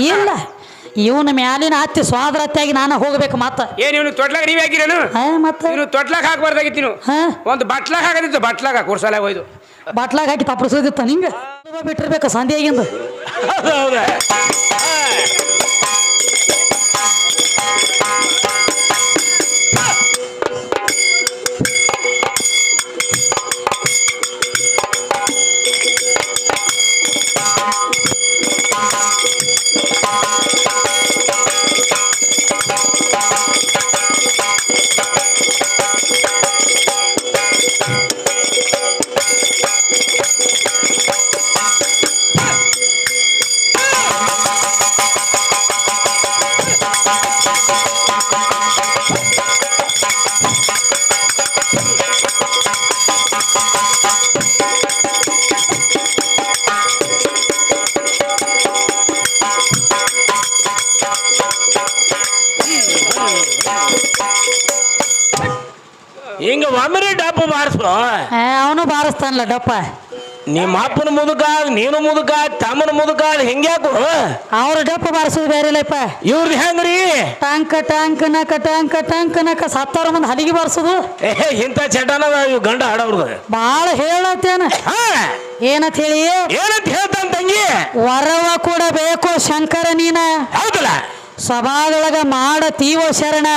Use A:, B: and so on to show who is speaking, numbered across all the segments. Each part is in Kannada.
A: ಇಲ್ಲ. ಇವನ ಮ್ಯಾಲಿನ ಹತ್ತಿ ಸ್ವಾದ್ರತ್ಯಾಗಿ ನಾನು ಹೋಗ್ಬೇಕು ಮತ್ತ.
B: ಏನ್ ಇವನು ತೊಟ್ಲಾಗ ನೀವೇ ಹಾಕಿರೇನು
A: ಹಾ ಮತ್ತ.
B: ನೀನು ತೊಟ್ಲಾಗ ಹಾಕಬಾರ್ದಾಗಿತ್ತು ಒಂದು ಬಟ್ಲಾಗ ಹಾಕದಿತ್ತು ಬಟ್ಲಾಗ ಕುರ್ಸಾಲಾಗ ಹೋಯ್ದು.
A: ಬಟ್ಲಾಗ ಹಾಕಿ ತಪ್ಪಿಸೋದಿತ್ತ ನಿಂಗೆ? ಬಿಟ್ಟಿರ್ಬೇಕು ಸಂಧಿಯಾಗಿಂದು.
B: ಹೌದಾ.
A: ಡಪ್ಪ
C: ನಿಮ್ಮ ಅಪ್ಪನ ಮುದುಕ ನೀನು ಮುದುಕ ತಮ್ಮನ ಮುದುಕ ಹೆಂಗ್ಯಾಕು
A: ಅವ್ರ ಡಪ್ಪ ಬಾರಿಸೋದು ಬೇರೆ ಇಲ್ಲಪ್ಪ
C: ಇವ್ರದ್ದು ಹೆಂಗ್ರಿ?
A: ಟಾಂಕ ಟಾಂಕ ನಕ ಟಾಂಕ ಟಾಂಕ ನಕ ಸತ್ತಾರ ಮುಂದೆ ಹಲಿಗೆ ಬಾರಿಸೋದು.
C: ಏ ಇಂಥ ಚಟನ ಇವ್ ಗಂಡ ಹಾಡವ್ರದ್ದು
A: ಬಾಳ ಹೇಳತ್ತೇನ.
C: ಹಾ?
A: ಏನಂತ ಹೇಳಿ?
C: ಏನಂತ ಹೇಳ್ತಾನ ತಂಗಿ?
A: ವರವ ಕೂಡ ಬೇಕು ಶಂಕರ ನೀನ.
C: ಹೌದಲ್ಲ?
A: ಸಭಾದೊಳಗ ಮಾಡ ತೀವ ಶರಣ.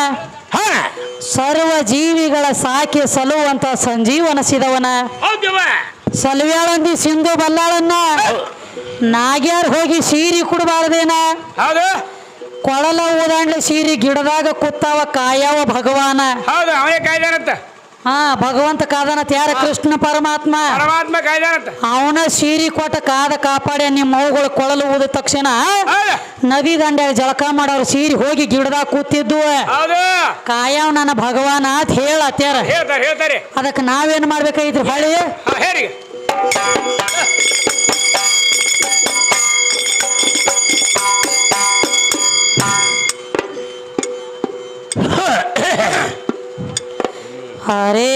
A: ಸರ್ವ ಜೀವಿಗಳ ಸಾಕಿ ಸಲುವಂತ ಸಂಜೀವನಸಿದವನ
C: ಸಿದವನ.
A: ಸಲ್ವ್ಯಾಳಂದಿ ಸಿಂಧು ಬಲ್ಲಾಳನ್ನ ನಾಗ್ಯಾರ್ ಹೋಗಿ ಸೀರಿ ಕುಡಬಾರ್ದೇನ? ಕೊಳಲ ಊದಾಂಡ್ಲೆ ಸೀರಿ ಗಿಡದಾಗ ಕುತ್ತಾವ ಕಾಯವ ಭಗವಾನ. ಹಾ ಭಗವಂತ ಕಾದನತ್ ಯಾರ? ಕೃಷ್ಣ ಪರಮಾತ್ಮ.
B: ಪರಮಾತ್ಮ ಕಾಯ್ದಾನಂತ
A: ಅವನ ಸೀರಿ ಕೊಟ್ಟ ಕಾದ ಕಾಪಾಡಿ ನಿಮ್ಮ ಮೌಗಳು ಕೊಳಲು ಊದ ತಕ್ಷಣ ನದಿ ದಂಡ್ಯಾಗ ಜಳಕ ಮಾಡೋರು ಸೀರಿ ಹೋಗಿ ಗಿಡದಾಗ ಕೂತಿದ್ದು ಕಾಯವ್ ನನ್ನ ಭಗವಾನ ಅಂತ
B: ಹೇಳ್ತಾರೆ ಹೇಳ್ತಾರೆ.
A: ಅದಕ್ಕೆ ನಾವೇನ್ ಮಾಡ್ಬೇಕಾಗಿದ್ರಿ ಹೊಳಿ.
B: ಹಾ ಹೇಳಿ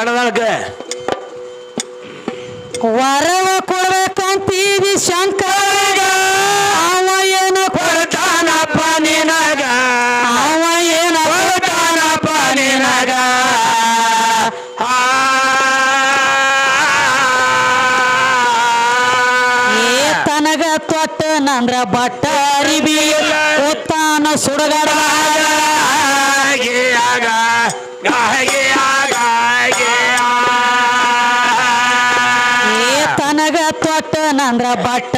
C: ಕಣದಳಕ
A: ವರವ ಕೊಡ್ಬೇಕಂತೀವಿ ಶಂಕರ ಅವ ಏನ
C: ಕೊಡ್ತಾನಪ್ಪ ನಿನಗ
A: ಅವ ಏನ
C: ಕೊಡ್ತಾನಪ್ಪ ನಿನಗ
A: ಏ ತನಗ ತೊಟ್ಟ ನಂದ್ರ ಬಟ್ಟ ಅರಿಬಿ ಉತ್ತಾನ ಸುಡಗಡ ಏ ಬಟ್ಟ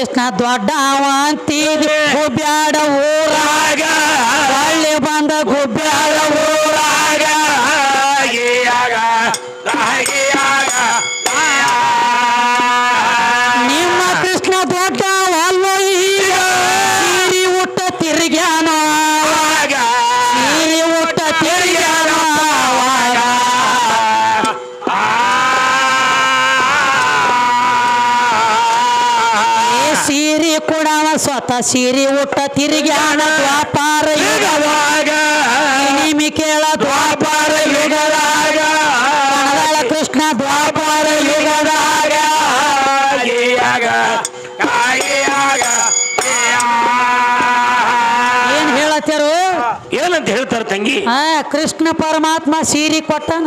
A: ಕೃಷ್ಣ ದೊಡ್ಡವ ಅಂತೀವಿ. ಬ್ಯಾಡ ಊರಾಗ ಸೀರಿ ಉಟ್ಟ ಹಣ ವ್ಯಾಪಾರ ಯುಗವಾಗ. ನಿಮಿ ಕೇಳ ದ್ವಾಪಾರ ಯುಗದಾಗ. ಕೃಷ್ಣ ದ್ವಾಪಾರ ಯುಗದಾಗ. ಏನ್ ಹೇಳತ್ತಾರು?
C: ಏನಂತ ಹೇಳ್ತಾರ ತಂಗಿ?
A: ಹಾ ಕೃಷ್ಣ ಪರಮಾತ್ಮ ಸೀರಿ ಕೊಟ್ಟನ.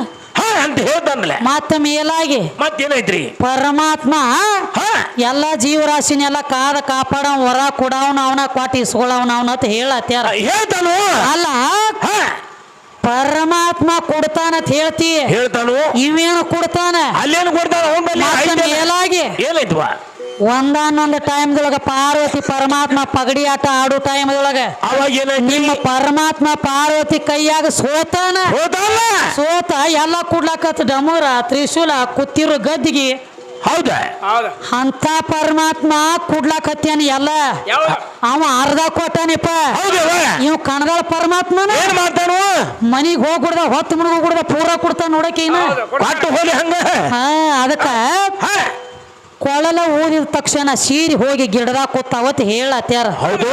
C: ಅಂತ ಹೇಳ್ದಂದ್ಲೆ
A: ಮತ್ತ ಮೇಲಾಗಿ
C: ಮತ್ತೇನೈತ್ರಿ?
A: ಪರಮಾತ್ಮ ಎಲ್ಲ ಜೀವರಾಶಿನೆಲ್ಲ ಕಾದ ಕಾಪಾಡ ಹೊರ ಕೊಡವನ ಅವನ ಕೊಟ್ಟ ಇಸ್ಕೊಳವನ ಅವನ ಅಂತ ಹೇಳತ್ಯಾರ.
C: ಹೇಳ್ತಾನು?
A: ಅಲ್ಲ ಪರಮಾತ್ಮ ಕೊಡ್ತಾನಂತ ಹೇಳ್ತಿ.
C: ಹೇಳ್ತಾನು?
A: ಇವೇನು ಕೊಡ್ತಾನೆ?
C: ಅಲ್ಲೇನು ಕೊಡ್ತಾನ?
A: ಮೇಲಾಗಿ
C: ಏನೈತ್ವಾ
A: ಒಂದಾನೊಂದು ಟೈಮ್ದೊಳಗ ಪಾರ್ವತಿ ಪರಮಾತ್ಮ ಪಗಡಿ ಆಟ ಆಡೋ ಟೈಮ್ದೊಳಗ
C: ಅವಾಗ
A: ನಿಮ್ಮ ಪರಮಾತ್ಮ ಪಾರ್ವತಿ ಕೈಯಾಗ ಸೋತಾನ? ಸೋತ ಎಲ್ಲ ಕುಡ್ಲಕತ್ ಡಮೂರ ತ್ರಿಶೂಲ ಕುತ್ತಿರು ಗದ್ದಿಗೆ.
C: ಹೌದಾ?
B: ಹೌದು.
A: ಅಂತ ಪರಮಾತ್ಮ ಕುಡ್ಲಾಕತ್ಯಾನ ಎಲ್ಲ? ಅವ ಅರ್ಧ ಕೊಟ್ಟಾನಿಪ್ಪ.
C: ನೀವು
A: ಇವ್ ಕಣದಾಳ ಪರಮಾತ್ಮನ?
C: ಏನ್ ಮಾಡ್ತಾನು?
A: ಮನಿಗ್ ಹೋಗ್ಬಿಡ್ದ ಹೊತ್ತು ಮುಳುಗು ಬಿಡ್ದ ಪೂರ ಕೊಡ್ತಾನ ನೋಡಕ್ಕೆ ಇನ್ನ? ಹಾ ಅದಕ್ಕ
C: ಹಾ.
A: ಕೊಳಲ ಊದಿದ ತಕ್ಷಣ ಸೀರಿ ಹೋಗಿ ಗಿಡದಾಗ ಕೂತಾವತ್ ಹೇಳತ್ಯಾರ
C: ಹೌದು.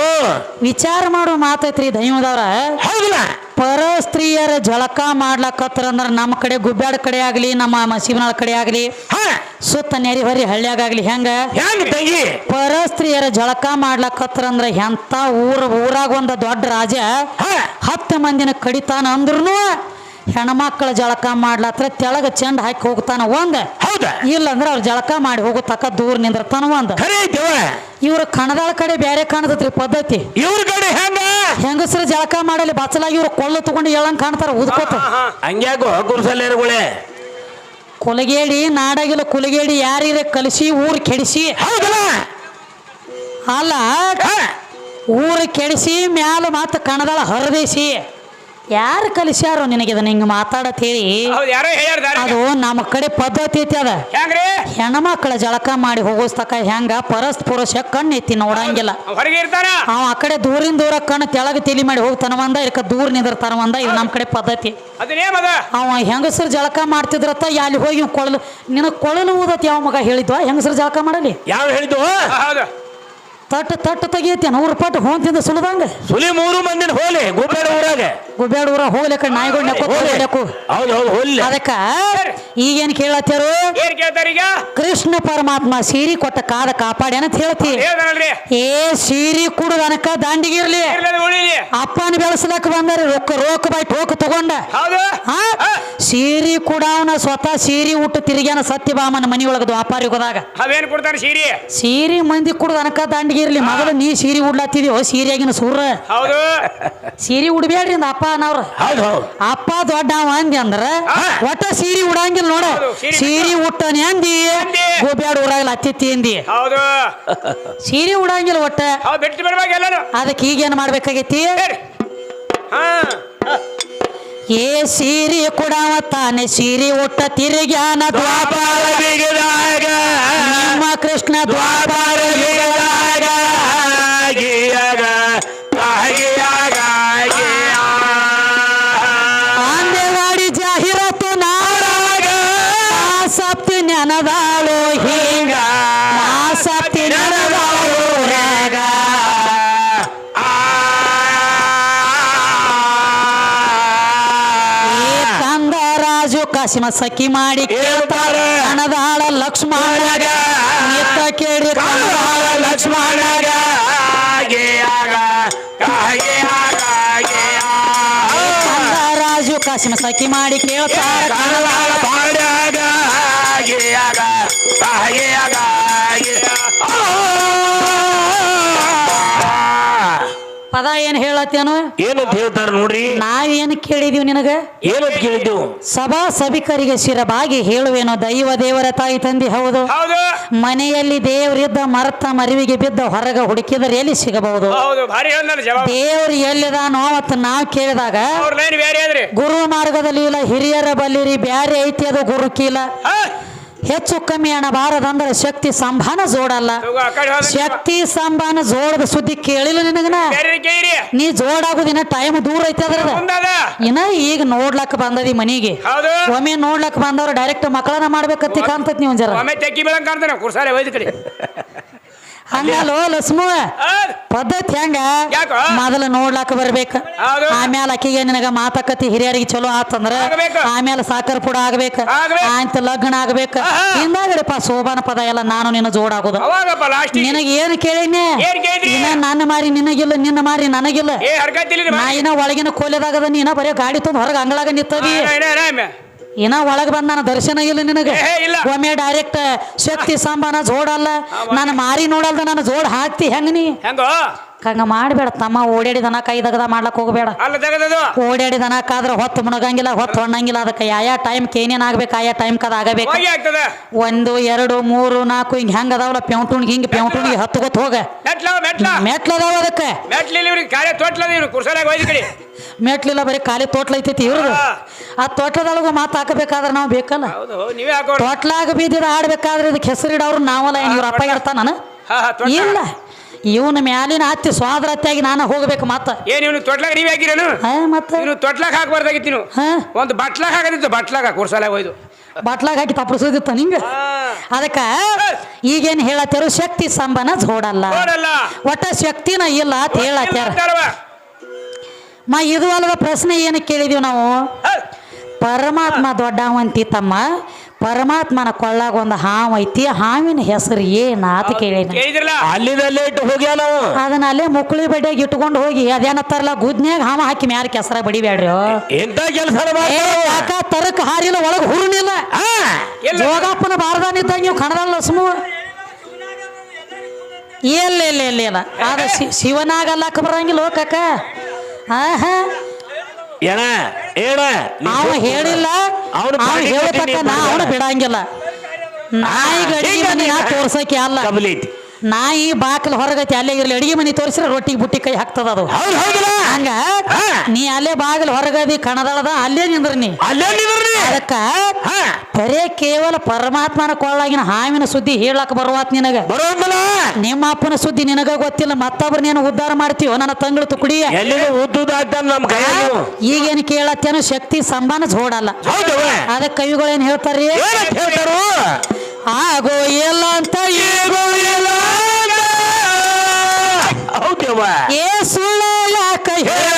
A: ವಿಚಾರ ಮಾಡೋ ಮಾತೈತ್ರಿ ದೈವದವ್ರ.
C: ಹೌದಲ್ಲ.
A: ಪರ ಸ್ತ್ರೀಯರ ಜಳಕ ಮಾಡ್ಲಕತ್ರ ಅಂದ್ರ ನಮ್ಮ ಕಡೆ ಗುಬ್ಬ್ಯಾಡ ಕಡೆ ಆಗ್ಲಿ ನಮ್ಮ ಮಸೀಬನಾಳ ಕಡೆ ಆಗ್ಲಿ ಸುತ್ತ ನೆರಿ ಹೊರಿ ಹಳ್ಳಿಯಾಗಲಿ ಹೆಂಗ?
C: ಹೆಂಗ್ ತಂಗಿ?
A: ಪರ ಸ್ತ್ರೀಯರ ಜಳಕ ಮಾಡ್ಲಕತ್ರ ಅಂದ್ರ ಎಂತ ಊರ ಊರಾಗ ಒಂದ ದೊಡ್ಡ ರಾಜ ಹತ್ತು ಮಂದಿನ ಕಡಿತಾನ ಅಂದ್ರೂ ಹೆಣ್ಮಕ್ಳ ಜಳಕ ಮಾಡ್ಲತ್ರ ತೆಳಗ ಚೆಂಡ ಹಾಕಿ ಹೋಗ್ತಾನ ಒಂದ.
C: ಹೌದಾ?
A: ಇಲ್ಲ ಅಂದ್ರೆ ಅವ್ರ ಜಳಕ ಮಾಡಿ ಹೋಗೋ ತಕ್ಕ ದೂರ ನಿಂದಿರ್ತಾನ ಒಂದ.
C: ಖರೆ
A: ಇವ್ರ ಕಣದಾಳ ಕಡೆ ಬೇರೆ ಕಾಣತೈತ್ರಿ ಪದ್ಧತಿ.
C: ಇವ್ರ ಕಡೆ ಹೆಂಗ?
A: ಹೆಂಗಸರು ಜಳಕ ಮಾಡಲಿ ಬಚ್ಚಲಾಗಿ ಇವ್ರು ಕೊಳ್ಳು ತಗೊಂಡು ಹೇಳಂಗ್ ಕಾಣ್ತಾರ ಉದ್ಕೋತ.
C: ಹಂಗ್ಯಾಕೋ ಗುರುಸಲ್ಲೇರುಗಳೇ
A: ಕುಲಗೇಡಿ ನಾಡಾಗಿಲ್ಲ ಕುಲಗೇಡಿ ಯಾರಿರ ಕಲಿಸಿ ಊರ್ ಕೆಡಿಸಿ.
C: ಹೌದಲ್ಲ?
A: ಅಲ್ಲ ಊರು ಕೆಡಿಸಿ ಮ್ಯಾಲ ಮಾತು ಕಣದಾಳ ಹರದೇಸಿ. ಯಾರು ಕಲಿಸ್ಯಾರೋ ನಿನಗೆ ಇದನ್ನ ಹಿಂಗೆ ಮಾತಾಡತ್ ಹೇಳಿ?
B: ಹೌದು ಯಾರೋ ಹೇಳ್ಯಾರ
A: ಅದು ನಮ್ಮ ಕಡೆ ಪದ್ಧತಿ ಐತಿ ಅದ.
B: ಹೆಂಗ್ರಿ?
A: ಹೆಣ್ಮಕ್ಳ ಜಳಕ ಮಾಡಿ ಹೋಗೋಸ್ತಕ ಹೆಂಗ ಪರಸ್ ಪುರುಷ ಕಣ್ಣು ಐತಿ ನೋಡಂಗಿಲ್ಲ.
B: ಅವ್ ಹೊರಗೆ
A: ಅವ ಆ ಕಡೆ ದೂರಿನ ದೂರ ಕಣ್ಣು ತೆಳಗ ತಿಳಿ ಮಾಡಿ ಹೋಗ್ತಾನ ಒಂದ ಇದಕ್ಕೆ ದೂರ ನಿಂದಿರ್ತಾನ ಒಂದ ಇದು ನಮ್ಮ ಕಡೆ ಪದ್ಧತಿ. ಅವ ಹೆಂಗಸರು ಜಳಕ ಮಾಡ್ತಿದ್ರತ್ತ ಅಲ್ಲಿ ಹೋಗಿ ಕೊಳಲು ನಿನಗೆ ಕೊಳಲು ಊದತ್ ಯಾವ ಮಗ ಹೇಳಿದ್ವಾ? ಹೆಂಗಸರು ಜಳಕ ಮಾಡಲಿ?
C: ಯಾವ
B: ಹೇಳಿದ್ವು? ಹೌದು.
A: ತಟ್ಟು ತಟ್ಟ ತೆಗಿಯತ್ತೆ ನೂರು ಪಟ್ಟು ಹೋಗ್ತಿಂದ ಸುಲಭಂಗ
C: ಸುಲಿ ಮೂರು ಮಂದಿನ ಹೋಲಿ ಗುಬ್ಬೇಡ ಊರಾಗ.
A: ಗುಬ್ಬ್ಯಾಡ ಊರ ಹೋಗ್ಲಿ ಕಡೆ ನಾಯಿಗಳು ನೆಕ್ಕೋತ
C: ಹೋಲಿ. ಹೌದು ಹೌದು ಹೋಲಿ.
A: ಅದಕ್ಕ ಈಗೇನ್ ಕೇಳತ್ತಾರು
B: ಏನ್
A: ಕೃಷ್ಣ ಪರಮಾತ್ಮ ಸೀರಿ ಕೊಟ್ಟ ಕಾದ ಕಾಪಾಡಿ ಅಂತ ಹೇಳ್ತಿ. ಏ ಸೀರಿ ಕುಡುದ ಅನಕ ದಾಂಡಿಗಿರ್ಲಿ
B: ಇರ್ಲಿ. ಉಳಿಲಿ.
A: ಅಪ್ಪನ ಬೆಳೆಸ್ಲಕ್ ಬಂದರೆ ರೊಕ್ಕ ರೋಕ್ ಬಾಯ್ ಟೋಕ್ ತಗೊಂಡ.
B: ಹೌದು.
A: ಆ? ಸೀರಿ ಕುಡವನ ಸ್ವತಃ ಸೀರಿ ಉಟ್ಟು ತಿರುಗ್ಯಾನ ಸತ್ಯಭಾಮನ ಮನಿಯೊಳಗ ದ್ವಾಪಾರಿ ಹೋದಾಗ
B: ಅವೇನ್ ಸೀರಿ?
A: ಸೀರಿ ಮಂದಿ ಕುಡುದ ಅನಕ ದಾಂಡಿಗಿರ್ಲಿ ಮೊದಲು ನೀ ಸೀರಿ ಉಡ್ಲಾತಿದ್ಯೋ ಸೀರಿಯಾಗಿನ ಸೂರ.
B: ಹೌದು.
A: ಸೀರಿ ಉಡ್ಬೇಡ್ರಿ ಅಂದ ಅಪ್ಪ ಅನ್ನವ್ರ
C: ಹೌದು ಹೌದು.
A: ಅಪ್ಪ ದೊಡ್ಡವ ಅಂದಿ ಅಂದ್ರ ಒಟ್ಟ ಸೀರಿ ಉಡಂಗಿಲ್ಲ ನೋಡ.
B: ಸೀರೆ
A: ಉಟ್ಟನೆ ಅಂದಿ. ಗೋಬ್ಯಾಡ ಊರಾಗಲ್ಲ ಅತ್ತಿತ್ತಿ ಅಂದಿ.
B: ಹೌದು.
A: ಸೀರೆ ಉಡಂಗಿಲ್ಲ ಒಟ್ಟ.
B: ಬಿಟ್ಟು ಬಿಡ್ಬೇಕು
A: ಅದಕ್ಕೆ ಈಗೇನು ಮಾಡ್ಬೇಕಾಗೈತಿ?
B: ಹಾ.
A: ಏ ಸೀರೆ ಕೊಡವ ತಾನೆ ಸೀರೆ ಒಟ್ಟ ತಿರುಗ್ಯಾನ ದ್ವಾಪಾರ ನಿಮ್ಮ ಕೃಷ್ಣ ದ್ವಾಪಾರ ರಾಜು ಸಖಿ ಮಾಡಿ ಕೇಳ್ತಾರೆ ಕಣದಾಳ ಲಕ್ಷ್ಮಣ ಕೇಳಿ ಕಣದಾಳ ಕಂದ ರಾಜು ಕಾಸಿಮ ಸಖಿ ಮಾಡಿ ಕೇಳ್ತಾರ ಪದ ಏನ್ ಹೇಳತ್ತೇನು
C: ಏನಂತ ಹೇಳ್ತಾರ ನೋಡ್ರಿ?
A: ನಾವೇನು ಕೇಳಿದೀವಿ ನಿನಗ?
C: ಏನಂತ ಕೇಳಿದ್ದೆವು
A: ಸಭಾ ಸಭಿಕರಿಗೆ ಶಿರಬಾಗಿ ಹೇಳುವೇನೋ ದೈವ ದೇವರ ತಾಯಿ ತಂದೆ ಹೌದು.
B: ಹೌದು.
A: ಮನೆಯಲ್ಲಿ ದೇವರಿದ್ದ ಮರತ ಮರಿವಿಗೆ ಬಿದ್ದ ಹೊರಗ ಹುಡುಕಿದರೆ ಎಲ್ಲಿ ಸಿಗಬಹುದು? ದೇವ್ರು ಎಲ್ಲಿದಾನೋ ಅಂತ ನಾವು ಕೇಳಿದಾಗ ಗುರು ಮಾರ್ಗದಲ್ಲಿ ಇಲ್ಲ ಹಿರಿಯರ ಬಲ್ಲಿರಿ ಬ್ಯಾರೆ ಐತಿ ಅದು ಗುರುಕೀಲ
B: ಹಾ!
A: ಹೆಚ್ಚು ಕಮ್ಮಿ ಬಾರದಂದ್ರೆ ಶಕ್ತಿ ಸಂಭಾನ ಜೋಡಲ್ಲ. ಶಕ್ತಿ ಸಂಭಾನ ಜೋಡದ ಸುದ್ದಿ ಕೇಳಿಲ್ಲ ನಿನಗನ? ನೀ ಜೋಡಾಗುದಿನ ಟೈಮ್ ದೂರ ಐತೆ ಅದ್ರದ
B: ಮುಂದಾದ
A: ಇನ್ನ ಈಗ ನೋಡ್ಲಕ್ ಬಂದದಿ ಮನಿಗೆ. ಒಮ್ಮೆ ನೋಡ್ಲಕ್ ಬಂದವ್ರು ಡೈರೆಕ್ಟ್ ಮಕ್ಕಳನ್ನ ಮಾಡ್ಬೇಕತ್ತಿ ಕಾಣ್ತೈತಿ ನೀವು ಜರ. ಹಂಗಲ್ಲೋ ಲಸ್ಮು
B: ಹೌದ್.
A: ಪದ್ಧತಿ ಹೆಂಗ? ಮೊದಲು ನೋಡ್ಲಾಕ ಬರ್ಬೇಕ. ಆಮೇಲೆ ಅಕ್ಕಿಗೆ ನಿನಗ ಮಾತಾಕತಿ ಹಿರಿಯರಿಗೆ ಚಲೋ ಆತಂದ್ರ. ಆಮೇಲೆ ಸಾಕರ್ ಪುಡ ಆಗ್ಬೇಕ. ಆಯ್ತು ಲಗ್ನ ಆಗ್ಬೇಕ ಹಿಂದಾಗಡೆಪ್ಪ ಶೋಭಾನ ಪದ ಎಲ್ಲ ನಾನು ನಿನ್ನ ಜೋಡಾಗೋದು ನಿನಗೆ ಏನು ಕೇಳಿನಿ? ಇನ್ನ ನನ್ನ ಮಾರಿ ನಿನಗಿಲ್ಲ ನಿನ್ನ ಮಾರಿ ನನಗಿಲ್ಲ ನಾ ಇನ್ನ ಒಳಗಿನ ಕೋಲೆದಾಗದ ನೀನ ಬರೀ ಗಾಡಿ ತಂದು ಹೊರಗೆ ಅಂಗಳಾಗ ನಿತ್ತದಿ ಇನ್ನ ಒಳಗ್ ಬಂದ ನಾನು ದರ್ಶನ ಇಲ್ಲ ನಿನಗೆ. ಒಮ್ಮೆ ಡೈರೆಕ್ಟ್ ಶಕ್ತಿ ಸಂಬಾನ ಜೋಡಲ್ಲ. ನಾನು ಮಾರಿ ನೋಡಲ್ದ ನಾನು ಜೋಡ್ ಹಾಕ್ತಿ ಹೆಂಗ ನೀ?
B: ಹೆಂಗೋ?
A: ಹಂಗ ಮಾಡಬೇಡ. ತಮ್ಮ ಓಡಾಡಿ ದನ ಕೈ ದಗದ ಮಾಡ್ಲಕ್ ಹೋಗಬೇಡ.
B: ಅಲ್ಲ ದನಕ
A: ಓಡಾಡಿ ದನಕ್ಕಾದ್ರೆ ಹೊತ್ತು ಮುಣಗಂಗಿಲ್ಲ ಹೊತ್ತು ಹೊಣ್ಣಂಗಿಲ್ಲ. ಅದಕ್ಕೆ ಯಾವ ಟೈಮ್ ಕೇನೇನ್ ಆಗ್ಬೇಕು ಆಯಾ ಟೈಮ್ ಕದ ಆಗಬೇಕು?
B: ಹೋಗಿ ಆಗ್ತದ.
A: ಒಂದು ಎರಡು ಮೂರು ನಾಲ್ಕು ಹಿಂಗ್ ಹೆಂಗ್ ಅದಾವಲ್ಲ ಪೆಂಟುಣ್ಗೆ ಹಿಂಗ್ ಪೆಂಟುಣ್ಗೆ ಹತ್ತು ಗೊತ್ತು ಹೋಗ.
B: ಮೆಟ್ಲ ಮೆಟ್ಲ.
A: ಮೆಟ್ಲದಾವ ಅದಕ್ಕೆ.
B: ಮೆಟ್ಲಿಲ್ಲ ಇವ್ರಿಗೆ ಕಾರ್ಯ ತೊಟ್ಲದ ಇವ್ರು ಕುರ್ಸಾಲಾಗ ಒಯ್ದ ಕಡೆ.
A: ಮೆಟ್ಲಿಲ್ಲ ಬರೀ ಖಾಲಿ ತೋಟ್ಲ ಐತಿ ಇವ್ರದು
B: ಹಾ.
A: ಆ ತೋಟದೊಳಗ ಮಾತು ಹಾಕಬೇಕಾದ್ರೆ ನಾವು ಬೇಕಲ್ಲ?
B: ಹೌದು ನೀವೇ ಹಾಕೋರು.
A: ತೊಟ್ಲಾಗ ಬಿದ್ದಿದ ಆಡ್ಬೇಕಾದ್ರೆ ಇದಕ್ಕೆ ಹೆಸರಿಡವ್ರು ನಾವಲ್ಲ ಏನ್ ಇವ್ರ ಅಪ್ಪ ಇರ್ತಾನ ಇಲ್ಲ. ಇವನ ಮ್ಯಾಲಿನ ಹತ್ತಿ ಸ್ವಾದ್ರತ್ಯಾಗಿ ನಾನು ಹೋಗ್ಬೇಕು ಮತ್ತ.
B: ಏನ್ ಇವನು ತೊಟ್ಲಾಗ ನೀವೇ ಹಾಕಿರೇನು
A: ಮತ್ತೆ ಮತ್ತ.
B: ಇವ್ನು ತೊಟ್ಲಾಗ ಹಾಕ್ಬಾರ್ದಾಗಿತ್ತು ನೀವು
A: ಹಾ.
B: ಒಂದು ಬಟ್ಲಾಗ ಹಾಕದಿತ್ತು ಬಟ್ಲಾಗ ಕೂರ್ಸಲ ಹೋಯ್ದು
A: ಬಟ್ಲಾಗ ಹಾಕಿ ತಪ್ಪಿಸೋದಿತ್ತ ನಿಂಗ? ಅದಕ್ಕ ಈಗೇನ್ ಹೇಳತ್ತಾರು ಶಕ್ತಿ ಸಂಬನ ಜೋಡಲ್ಲ
B: ನೋಡಲ್ಲ
A: ಒಟ್ಟ ಶಕ್ತಿನ ಇಲ್ಲ ಅಂತ ಹೇಳತ್ತಾರ
B: ಮಾತಾಡುವ.
A: ಮ ಇದು ಅಲ್ಲದ ಪ್ರಶ್ನೆ ಏನು ಕೇಳಿದೀವಿ ನಾವು?
B: ಹಾ.
A: ಪರಮಾತ್ಮ ದೊಡ್ಡವಂತಿ ತಮ್ಮ ಪರಮಾತ್ಮನ ಕೊಳ್ಳಾಗ ಒಂದು ಹಾವು ಐತಿ ಹಾವಿನ ಹೆಸರು ಏನ ಅಂತ ಕೇಳಿನ
B: ಕೇಳಿದ್ರಲ್ಲ?
C: ಅಲ್ಲಿದಲ್ಲೇ ಇಟ್ಟು ಹೋಗ್ಯಾ ನಾವು.
A: ಅದನ್ನ ಅಲ್ಲೇ ಮುಕ್ಕಳಿ ಬಡ್ಡಿಯಾಗ ಇಟ್ಕೊಂಡು ಹೋಗಿ ಅದೇನತ್ತಾರಲ್ಲ ಗುದ್ನ್ಯಾಗ ಹಾವ ಹಾಕಿ ಮ್ಯಾಲ ಕೆಸರ ಬಡಿಬೇಡ್ರಿ
C: ಎಂತ ಕೆಲಸ
A: ಯಾಕ ತರಕ್ ಹಾರಿಲ್ಲ ಒಳಗೆ ಹುರುನಿಲ್ಲ
B: ಯೋಗಪ್ಪನ
A: ಬಾರದ ಬಾರದಾನಿದ್ದಾಗ ನೀವು ಕಣದಲ್ಲ ಸುಮ್ಮ ಇಲ್ಲ ಇಲ್ಲ ಇಲ್ಲ ಇಲ್ಲ. ಅದ ಶಿ- ಶಿವನಾಗಲ್ಲಕ್ಕ ಬರಂಗಿಲ್ಲ ಹೋಗಕ್ಕ ಆಹಾ.
C: ಏನ? ಏನ ನಾವು
A: ಹೇಳಿಲ್ಲ
C: ಅವ್ನು
A: ಅವ
C: ಪಾಟಿ
A: ಹೇಳತಕ್ಕ ನಾ
C: ನೀ
A: ಬಿಡಂಗಿಲ್ಲ. ನಾಯಿ ಗಡಿ ಯಾಕೆ ತೋರ್ಸಕ್ಕೆ ಅಲ್ಲ?
C: ಕಬಲೈತಿ
A: ನಾಯಿ ಬಾಕಲ್ ಹೊರಗೈತಿ ಅಲ್ಲೇ ಇರ್ಲಿ. ಅಡಿಗೆ ಮನೆ ತೋರಿಸಿದ್ರೆ ರೊಟ್ಟಿ ಬುಟ್ಟಿ ಕೈ ಹಾಕ್ತದ ಅದು. ಹಂಗ ನೀ ಅಲ್ಲೇ ಬಾಗಿಲು ಹೊರಗದಿ ಕಣದಳದ ಅಲ್ಲೇ ನಿಂದ್ರ ನೀ. ಅದಕ್ಕ ಬರೇ ಕೇವಲ ಪರಮಾತ್ಮನ ಕೊಳ್ಳಾಗಿನ ಹಾವಿನ ಸುದ್ದಿ ಹೇಳಕ್ ಬರುವಾತ್ ನಿನಗ. ನಿಮ್ಮ ಅಪ್ಪನ ಸುದ್ದಿ ನಿನಗ ಗೊತ್ತಿಲ್ಲ ಮತ್ತೊಬ್ರು ನೀನು ಉದ್ಧಾರ ಮಾಡ್ತೀವ ನನ್ನ ತಂಗಳು
C: ತುಕುಡಿ
A: ಈಗೇನು ಕೇಳತ್ತೇನೋ ಶಕ್ತಿ ಸಂಬಾನ ಜೋಡಲ್ಲ ಅದಕ್ಕೆ ಕವಿಗಳೇನು ಹೇಳ್ತಾರ್ರಿ? ಆಗೋ ಎಲ್ಲ ಅಂತ
C: ಈಗೋ ಇಲ್ಲ ಅಂತ. ಹೌದವ್ವ
A: ಏ ಸುಳ್ಳ ಯಾಕ ಹೇಳ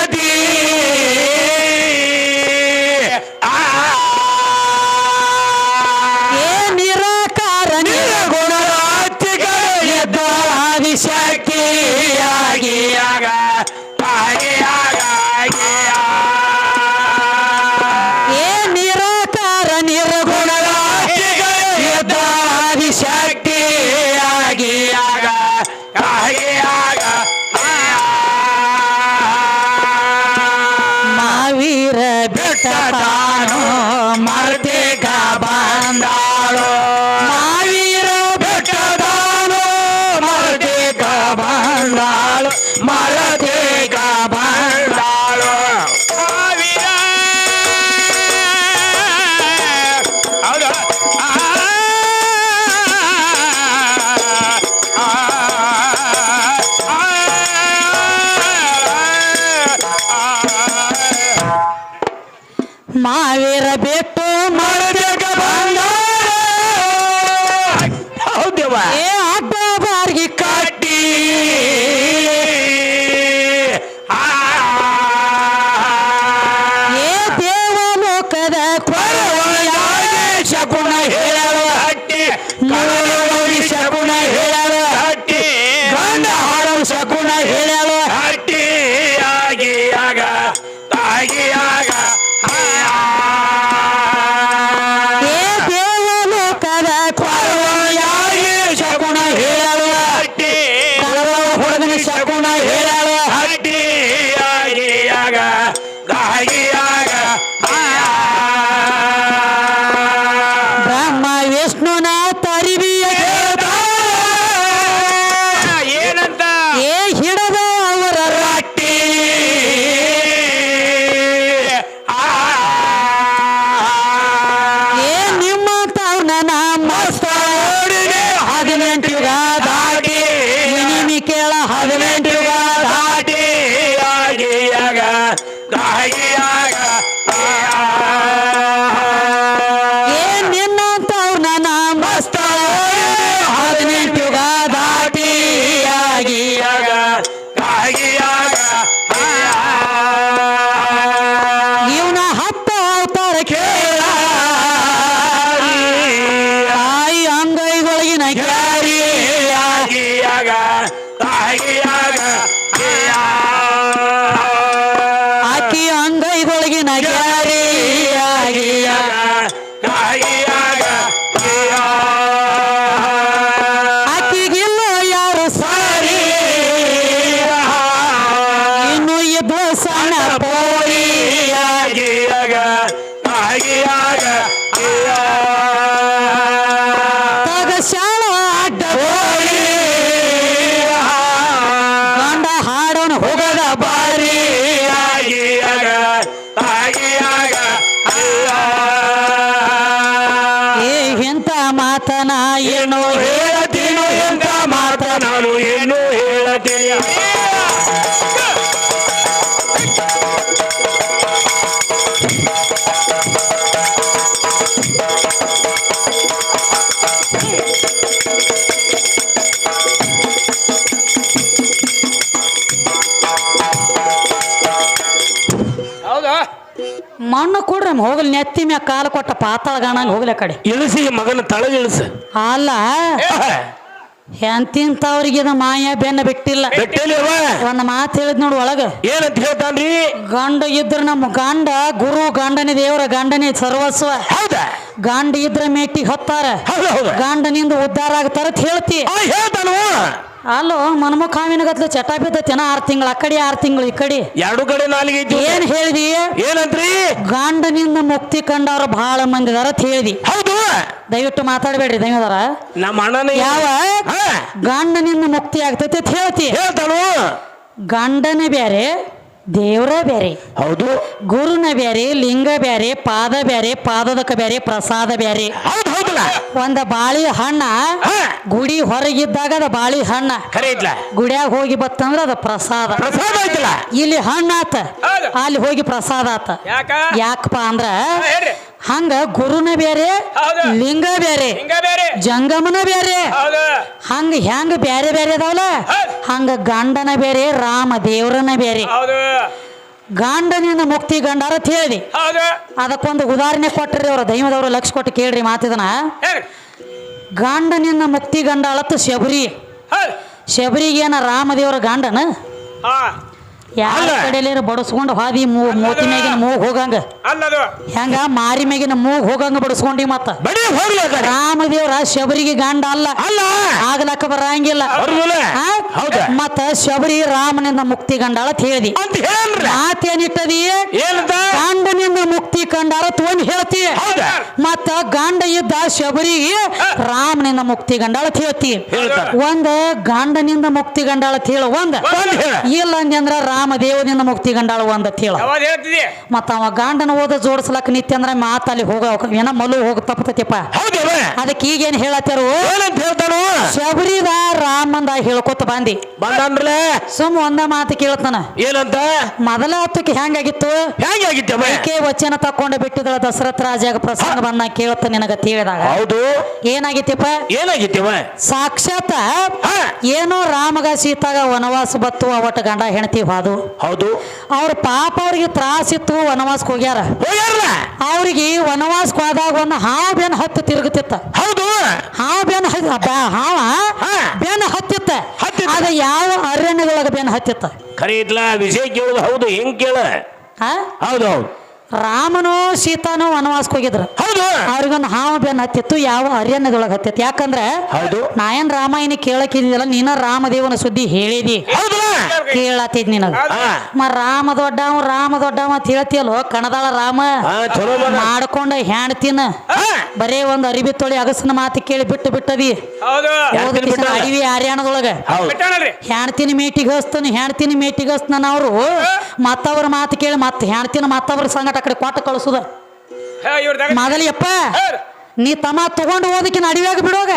A: ಮಣ್ಣು ಕೊಡ್ರಿ ಹೋಗ್ಲಿ ನೆತ್ತಿ ಮ್ಯಾಗ ಕಾಲು ಕೊಟ್ಟ ಪಾತಾಳ ಗಾಣಂಗ್ ಹೋಗ್ಲಿ ಆ ಕಡೆ.
C: ಇಳಿಸಿ ಮಗನ ತಳಗ ಇಳಿಸು.
A: ಅಲ್ಲ ಎಂತಿಂತವ್ರಿಗೆ ಇದು ಮಾಯ ಬೆನ್ನ ಬಿಟ್ಟಿಲ್ಲ.
C: ಬೆಟ್ಟಲಿವ
A: ಒಂದ್ ಮಾತು ಹೇಳಿದ್ ನೋಡು ಒಳಗ.
C: ಏನಂತ ಹೇಳ್ತಾನ್ರಿ?
A: ಗಂಡ ಇದ್ರ ನಮ್ಮ ಗಂಡ ಗುರು ಗಂಡನೇ ದೇವರ ಗಂಡನೇ ಸರ್ವಸ್ವ.
C: ಹೌದಾ?
A: ಗಂಡ ಇದ್ರ ಮೇಟಿಗೆ ಹೊತ್ತಾರ.
C: ಹೌದು ಹೌದು.
A: ಗಂಡನಿಂದ ಉದ್ಧಾರ ಆಗ್ತಾರ ಅಂತ ಹೇಳ್ತಿ.
C: ಆ ಹೇಳ್ತಾನು
A: ಅಲ್ಲೋ ಮನಮುಖಾವಿನ ಗತ್ಲು ಚಟ ಬಿದ್ದತಿನ ಆರು ತಿಂಗಳು ಆ ಕಡೆ ಆರು ತಿಂಗಳು ಈ ಕಡೆ.
C: ಎರಡು ಕಡೆ ನಾಲಿಗೆ ಏನು
A: ಏನ್ ಹೇಳಿದಿ?
C: ಏನಂತ್ರಿ?
A: ಗಂಡನಿಂದ ಮುಕ್ತಿ ಕಂಡವ್ರು ಬಹಳ ಮಂದಿ ಅದಾರ ಅಂತ ಹೇಳಿದಿ.
C: ಹೌದು.
A: ದಯವಿಟ್ಟು ಮಾತಾಡಬೇಡ್ರಿ ದೈವದಾರ
C: ನಮ್ಮ ಅಣ್ಣನ
A: ಯಾವ? ಗಂಡನಿಂದ ಮುಕ್ತಿ ಆಗ್ತೈತಿ ಅಂತ ಹೇಳ್ತಿ.
C: ಹೇಳ್ತಾಳು.
A: ಗಂಡನೇ ಬ್ಯಾರೆ ದೇವ್ರ ಬ್ಯಾರೆ
C: ಹೌದು.
A: ಗುರುನ ಬ್ಯಾರೆ ಲಿಂಗ ಬ್ಯಾರೆ ಪಾದ ಬ್ಯಾರೆ ಪಾದದಕ ಬ್ಯಾರೆ ಪ್ರಸಾದ ಬ್ಯಾರೆ.
C: ಹೌದು ಹೌದಲ್ಲ?
A: ಒಂದ ಬಾಳಿ ಹಣ್ಣ
C: ಹಾ.
A: ಗುಡಿ ಹೊರಗಿದ್ದಾಗ ಅದ ಬಾಳಿ ಹಣ್ಣ.
C: ಖರೆ ಐತ್ಲ
A: ಗುಡಿಯಾಗ ಹೋಗಿ ಬತ್ತಂದ್ರ ಅದ ಪ್ರಸಾದ.
C: ಪ್ರಸಾದ ಐತಲ್ಲ
A: ಇಲ್ಲಿ ಹಣ್ಣಾತ
B: ಹೌದು.
A: ಅಲ್ಲಿ ಹೋಗಿ ಪ್ರಸಾದ ಆತ.
B: ಯಾಕ?
A: ಯಾಕಪ್ಪ ಅಂದ್ರ
B: ಹೇಳ್ರಿ.
A: ಹಂಗ ಗುರುನ ಬೇರೆ
B: ಹೌದು.
A: ಲಿಂಗ ಬೇರೆ
B: ಹಿಂಗ ಬೇರೆ
A: ಜಂಗಮನ ಬೇರೆ
B: ಹೌದು.
A: ಹಂಗ ಹೆಂಗ ಬೇರೆ ಬೇರೆ ಅದಾವಲ್ಲ?
B: ಹೌದು.
A: ಹಂಗ ಗಂಡನ ಬೇರೆ ರಾಮ ದೇವ್ರನ ಬೇರೆ
B: ಹೌದು.
A: ಗಂಡನಿಂದ ಮುಕ್ತಿ ಗಂಡಾರ ಅಂತ
B: ಹೌದು.
A: ಅದಕ್ಕೊಂದು ಉದಾಹರಣೆ ಕೊಟ್ರಿ ಅವ್ರ ದೈವದವ್ರು ಲಕ್ಷ ಕೊಟ್ಟು ಕೇಳ್ರಿ ಮಾತಿದನ. ಗಂಡನಿಂದ ಮುಕ್ತಿ ಗಂಡಾಳತ್ತು ಶಬರಿ.
B: ಹೌದು.
A: ಶಬರಿಗೇನ ರಾಮದೇವರ ಗಂಡನ?
B: ಹಾ.
A: ಯಾವ
C: ಅಲ್ಲ.
A: ಕಡೆಲೇರ ಬಡಸ್ಕೊಂಡು ಹಾದಿ ಮೂತಿ ಮ್ಯಾಗಿನ ಮೂಗ್ ಹೋಗಂಗ?
B: ಅಲ್ಲದು.
A: ಹೆಂಗ ಮಾರಿ ಮ್ಯಾಗಿನ ಮೂಗ್ ಹೋಗಂಗ ಬಡಸ್ಕೊಂಡಿ ಮತ್ತ?
C: ಬಡಿ ಹೋಗ್ಲಿ ಆ ಕಡೆ.
A: ರಾಮದೇವ್ರ ಶಬರಿಗೆ ಗಂಡ ಅಲ್ಲ.
C: ಅಲ್ಲ.
A: ಆಗ್ಲಕ್ಕ ಬರಂಗಿಲ್ಲ.
C: ಬರ್ಬೋದ?
A: ಆ?
C: ಹೌದಾ?
A: ಮತ್ತ ಶಬರಿ ರಾಮನಿಂದ ಮುಕ್ತಿ ಗಂಡಾಳ ಅಂತ ಹೇಳ್ದಿ.
C: ಅಂತ ಹೇಳ್ರ.
A: ಮಾತೇನಿಟ್ಟದಿ
C: ಏನಂತ?
A: ಗಂಡನಿಂದ ಮುಕ್ತಿ ಕಂಡಾರ ತಗೊಂಡ್ ಹೇಳ್ತಿ.
C: ಹೌದಾ.
A: ಮತ್ತ ಗಂಡ ಇದ್ದ ಶಬರಿಗೆ ರಾಮನಿಂದ ಮುಕ್ತಿ ಗಂಡಾಳ ಅಂತ ಹೇಳ್ತಿ.
C: ಹೇಳ್ತಾರ.
A: ಒಂದ ಗಂಡನಿಂದ ಮುಕ್ತಿ ಗಂಡಾಳ ಅಂತ ಹೇಳ. ಒಂದ.
C: ಒಂದ್ ಹೇಳ.
A: ಇಲ್ಲ ಅಂದ್ರ ರಾಮದೇವನಿಂದ ಮುಕ್ತಿ ಗಂಡಾಳು ಅಂತ ಹೇಳ ಮತ್ತ ಅವ ಗಂಡನ ಓದ ಜೋಡಿಸ್ಲಕ್ ನಿತ್ಯ ಅಂದ್ರೆ ಮಾತ ಅಲ್ಲಿ ಹೋಗ ಏನ ಮಲು ಹೋಗ ತಪ್ಪತೈತಿಪ್ಪ. ಅದಕ್ಕೆ ಈಗೇನ್ ಹೇಳತ್ತಾರು ಶಬರಿದ ರಾಮಂದ ಹೇಳ್ಕೊತ ಬಂದಿ. ಸುಮ್ ಒಂದ ಮಾತು ಕೇಳ್ತಾನ.
C: ಏನಂತ?
A: ಮೊದಲ ಹತ್ತಕ್ಕೆ ಹೆಂಗಾಗಿತ್ತು ವಚನ ತಕೊಂಡ ಬಿಟ್ಟಿದಳ ದಶರಥ ರಾಜಾಗ ಪ್ರಸಂಗ ಬಂದ ಕೇಳ್ತ ನಿನಗ ತಿಳಿದಾಗ?
C: ಹೌದು.
A: ಏನಾಗಿತ್ತಪ್ಪ
C: ಏನಾಗಿತ್ತವ
A: ಸಾಕ್ಷಾತ್ ಏನೋ ರಾಮಗ ಸೀತಾಗ ವನವಾಸ ಬತ್ತು ಅವಟ ಗಂಡ ಹೆಣತಿ ಹಾದು
C: ಹೌದು.
A: ಅವ್ರ ಪಾಪ ಅವ್ರಿಗೆ ತ್ರಾಸಿತ್ತು ವನವಾಸಕ್ಕೆ ಹೋಗ್ಯಾರ.
C: ಹೋಗ್ಯಾರಲ್ಲ?
A: ಅವ್ರಿಗೆ ವನವಾಸಕ್ಕೆ ಹೋದಾಗ ಒಂದು ಹಾವು ಬೆನ್ ಹತ್ತು ತಿರುಗುತ್ತಿತ್ತ.
C: ಹೌದು.
A: ಹಾವು ಬೆನ್ ಹಾವ. ಬೆನ್ ಹತ್ತಿತ್ತ. ಅದ ಯಾವ ಅರಣ್ಯದೊಳಗ ಬೆನ್ ಹತ್ತಿತ್ತ?
C: ಖರೆ ಇದ್ಲ ವಿಷಯ ಕೇಳುದು ಹೌದು ಹೆಂಗ್ ಕೇಳ?
A: ಹೌದೌದು
C: ಹೌದು ಹೌದು.
A: ರಾಮನು ಸೀತಾನು ವನವಾಸಕ್ಕೆ ಹೋಗಿದ್ರು.
C: ಹೌದು.
A: ಅವ್ರಿಗೊಂದು ಹಾವು ಬೆನ್ ಹತ್ತಿತ್ತು ಯಾವ ಅರಣ್ಯದೊಳಗೆ ಹತ್ತಿತ್ತು. ಯಾಕಂದ್ರೆ
C: ಹೌದು.
A: ನಾಯನ್ ರಾಮಾಯಣ ಕೇಳಕ್ಕಿದ್ದಿಲ್ಲ ನೀನ ರಾಮದೇವನ ಸುದ್ದಿ ಹೇಳಿದಿ. ಕೇಳತ್ತಿದ್ ನಿನಗ. ಮ ರಾಮ ದೊಡ್ಡವ ರಾಮ ದೊಡ್ಡವ ಅಂತ ಹೇಳ್ತಿಯಲ್ಲೋ ಕಣದಾಳ ರಾಮ? ಮಾಡ್ಕೊಂಡ ಹೆಣ್ತಿನ ಬರೇ ಒಂದು ಅರಿಬಿ ತೊಳಿ ಅಗಸನ ಮಾತು ಕೇಳಿ ಬಿಟ್ಟು ಬಿಟ್ಟದಿ? ಅಡವಿ ಹರ್ಯಾಣದೊಳಗ ಹೆಣ್ತಿನ ಮೇಟಿಗೆ ಹಸ್ತಾನ ಹೆಣ್ತಿನ ಮೀಟಿಗೆ ಹಸ್ತಾನ ಅವರು. ಮತ್ತವ್ರ ಮಾತು ಕೇಳಿ ಮತ್ತೆ ಹೆಣ್ತಿನ ಮತ್ತವ್ರ ಸಂಗಟ ಕಡೆ ಕೊಟ್ಟು ಕಳಿಸುದ.
B: ಮಾದಲಿಯಪ್ಪ
A: ನೀ ತಮ್ಮ ತಗೊಂಡು ಹೋದಕ್ಕಿನ ಅಡಿವಾಗ ಬಿಡೋಗ.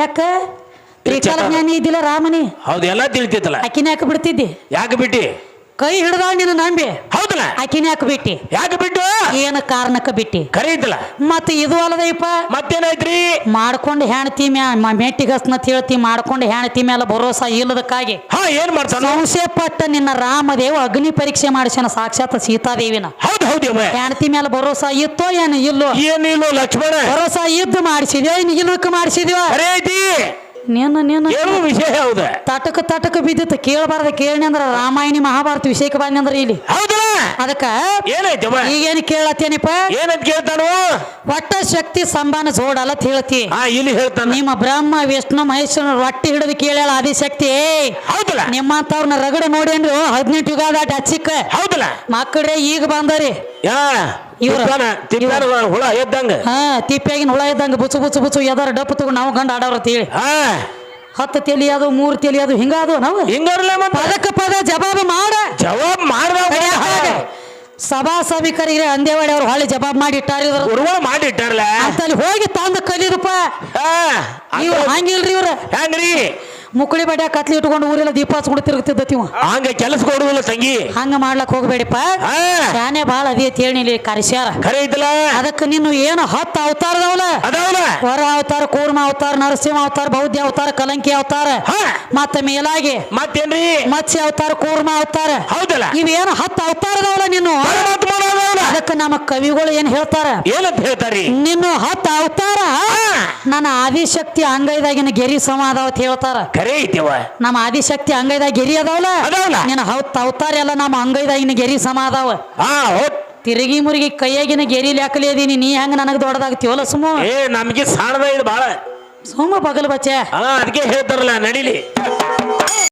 A: ಯಾಕ? ತ್ರಿಕಾಲ ಜ್ಞಾನಿ ಇದ್ದಿಲ್ಲ ರಾಮನಿ.
C: ಹೌದು ಎಲ್ಲ ತಿಳಿತಿತ್ತಲ್ಲ.
A: ಅಕ್ಕಿನ ಯಾಕೆ ಬಿಡ್ತಿದ್ದಿ?
C: ಯಾಕೆ ಬಿಟ್ಟಿ?
A: ಕೈ ಹಿಡ್ದ ನಿನ್ನ ನಂಬಿ?
C: ಹೌದಲ್ಲ.
A: ಆಕಿನ ಯಾಕೆ ಬಿಟ್ಟಿ?
C: ಯಾಕೆ ಬಿಟ್ಟು?
A: ಏನ ಕಾರಣಕ್ಕ ಬಿಟ್ಟಿ?
C: ಕರೀತಲ್ಲ.
A: ಮತ್ತ ಇದು ಅಲ್ಲದೈಪ?
C: ಮತ್ತೇನಾಯ್ತ್ರಿ?
A: ಮಾಡ್ಕೊಂಡು ಹೆಣ್ತಿ ಮ್ಯಾ ಮೆಟ್ಟಿಗೆ ತಿಳ್ತಿ ಮಾಡ್ಕೊಂಡು ಹೆಣ್ತಿ ಮೇಲೆ ಭರೋಸಾ ಇಲ್ಲದಕ್ಕಾಗಿ.
C: ಹಾ ಏನ್ ಮಾಡ್ತಾನ
A: ಸಂಶಯ ಪಟ್ಟ ನಿನ್ನ ರಾಮದೇವ ಅಗ್ನಿ ಪರೀಕ್ಷೆ ಮಾಡಿಸ್ಯಾನ ಸಾಕ್ಷಾತ್ ಸೀತಾದೇವಿನ.
C: ಹೌದು ಹೌದು.
A: ಹೆಣ್ತಿ ಮೇಲೆ ಭರೋಸಾ ಇತ್ತೋ ಏನು ಇಲ್ಲೋ?
C: ಏನಿಲ್ಲೋ ಲಕ್ಷ್ಮಣ?
A: ಭರೋಸಾ ಇದ್ದು ಮಾಡಿಸಿದ್ಯೋ ಇನ್ನು ಇಲ್ಲಕ್ಕೆ ಮಾಡಿಸಿದ್ಯೋ? ನೀನು ನೀನು.
C: ವಿಷಯ ಹೌದ
A: ತಟಕ ತಟಕ ಬಿದ್ದಿತ್ತು ಕೇಳಬಾರ್ದ ಕೇಳಿ ಅಂದ್ರ ರಾಮಾಯಣಿ ಮಹಾಭಾರತ ವಿಷಯಕ್ಕೆ ಬಂದ ಅಂದ್ರ ಇಲ್ಲಿ.
C: ಹೌದಲ್ಲ
A: ಅದಕ್ಕ
C: ಈಗ
A: ಈಗೇನು ಕೇಳತ್ತೇನಿಪ್ಪ
C: ಏನಂತ ಕೇಳ್ತಾನು?
A: ಒಟ್ಟ ಶಕ್ತಿ ಸಂಬಾನ ಜೋಡಲ್ಲ ಅಂತ ಹೇಳ್ತಿ.
C: ಇಲ್ಲಿ ಹೇಳ್ತಾನೆ.
A: ನಿಮ್ಮ ಬ್ರಹ್ಮ ವಿಷ್ಣು ಮಹೇಶ್ವರನ ರೊಟ್ಟಿ ಹಿಡಿದು ಕೇಳ್ಯಾಳ ಆದಿಶಕ್ತಿ.
C: ಹೌದಲ್ಲ?
A: ನಿಮ್ಮಂತವ್ರನ್ನ ರಗಡ ನೋಡೇನ್ರಿ ಹದಿನೆಂಟು ಯುಗ ದಾಟಿ ಹಚ್ಚಿಕ್ಕ
C: ಹೌದಲ್ಲ?
A: ಮಕ್ಕಳೇ ಈಗ ಬಂದರಿ
C: ಯಾ
A: ಇವ್ರ-
C: ತಿಪ್ಪಾನ ಹುಳ ಎದ್ದಂಗ.
A: ಹಾ ತಿಪ್ಪಿಯಾಗಿನ ಹುಳ ಇದ್ದಂಗ ಬುಚ್ಚು ಬುಚ್ಚು ಬುಚ್ಚು ಎದಾರ ಡಪ್ಪ ತಗೋ ನಾವು ಗಂಡ ಆಡವ್ರ ಹೇಳಿ.
C: ಹಾ.
A: ಹತ್ತು ತಲಿ ಅದು ಮೂರು ತಲಿ ಅದು ಹಿಂಗಾದು ನಾವು?
C: ಹಿಂಗಾರಲ್ಲ ಮತ್ತ?
A: ಪದಕ್ಕ ಪದ ಜವಾಬು ಮಾಡ.
C: ಜವಾಬ್ ಮಾಡ
A: ಸಭಾ ಸಭಿಕರಿಗೆ ಅಂದೇವಾಡಿ ಅವ್ರು ಹೊಳ್ಳಿ ಜವಾಬ್ ಮಾಡಿ ಇಟ್ಟಾರ ಇದ್ರ
C: ಗುರುಗಳು ಮಾಡಿಟ್ಟಾರಲ್ಲ
A: ಅಂತ ಅಲ್ಲಿ ಹೋಗಿ ತಂದು ಕಲಿದಪ್ಪ
C: ಹಾ.
A: ಇವ್ರು ಹಂಗಿಲ್ರಿ ಇವ್ರ.
C: ಹೆಂಗ್ರಿ?
A: ಮುಕ್ಕಳಿ ಬಡ್ಯಾ ಕತ್ಲಿ ಇಟ್ಕೊಂಡು ಊರೆಲ್ಲ ದೀಪ ಹಚ್ಕೊಂಡು ತಿರುಗ್ತಿದ್ದತಿವ
C: ಹಂಗ ಕೆಲಸ ಕೊಡುದಿಲ್ಲ ತಂಗಿ
A: ಹಂಗ ಮಾಡ್ಲಕ್ ಹೋಗ್ಬೇಡಿಪ್ಪ.
C: ಹಾ.
A: ಶಾನೆ ಬಾಳ ಅದೇ ಹೇಳಿ ಕರೆಸ್ಯಾರ.
C: ಖರೆ ಐತಲ್ಲ?
A: ಅದಕ್ಕೆ ನೀನು ಏನು ಹತ್ತು ಅವತಾರದವಲ್ಲ
C: ಅದಾವಲ್ಲ?
A: ವರ ಅವತಾರ ಕೂರ್ಮ ಅವತಾರ ನರಸಿಂಹ ಅವತಾರ ಬೌದ್ಧ ಅವತಾರ ಕಲಂಕಿ ಅವತಾರ.
C: ಹಾ.
A: ಮತ್ತ ಮೇಲಾಗಿ
C: ಮತ್ತೇನ್ರಿ?
A: ಮತ್ಸ್ಯ ಅವತಾರ ಕೂರ್ಮ ಅವತಾರ.
C: ಹೌದಲ್ಲ?
A: ಇವೇನು ಹತ್ತು ಅವತಾರದವಲ್ಲ ನೀನು
C: ಅದಾವಲ್ಲ.
A: ಅದಕ್ಕೆ ನಮ್ಮ ಕವಿಗಳು ಏನ್ ಹೇಳ್ತಾರ?
C: ಏನಂತ ಹೇಳ್ತಾರಿ
A: ನಿನ್ನ ಹತ್ತು ಅವತಾರ? ನನ್ನ ಆದಿಶಕ್ತಿ ಅಂಗೈದಾಗಿನ ಗೆರಿ ಸಮ ಅದಾವ ಅಂತ ಹೇಳ್ತಾರ.
C: ಖರೆ ಐತಿವ
A: ನಮ್ಮ ಆದಿಶಕ್ತಿ ಅಂಗೈದಾಗ ಗೆರಿ ಅದಾವಲ್ಲ?
C: ಅದಾವಲ್ಲ.
A: ನಿನ್ನ ಹೌತ್ ಅವತಾರ ಎಲ್ಲ ನಮ್ಮ ಅಂಗೈದಾಗಿನ ಗೆರಿ ಸಮ ಅದಾವ.
C: ಹಾ ಹೌದ್.
A: ತಿರುಗಿ ಮುರುಗಿ ಕೈಯಾಗಿನ ಗೆರಿ ಲೆಕ್ಕಲಿ ಅದೀನಿ ನೀ ಹೆಂಗ ನನಗೆ ದೊಡ್ಡದಾಗ್ತೀವಲ್ಲ ಸುಮ್ಮ
C: ಏ ನಮ್ಗೆ ಸಾಣದ ಇದು ಬಾಳ.
A: ಸುಮ್ಮ ಬಗಲ್ ಬಚ್ಚೆ.
C: ಹಾ ಅದಕ್ಕೆ ಹೇಳ್ತಾರಲ್ಲ ನಡಿಲಿ.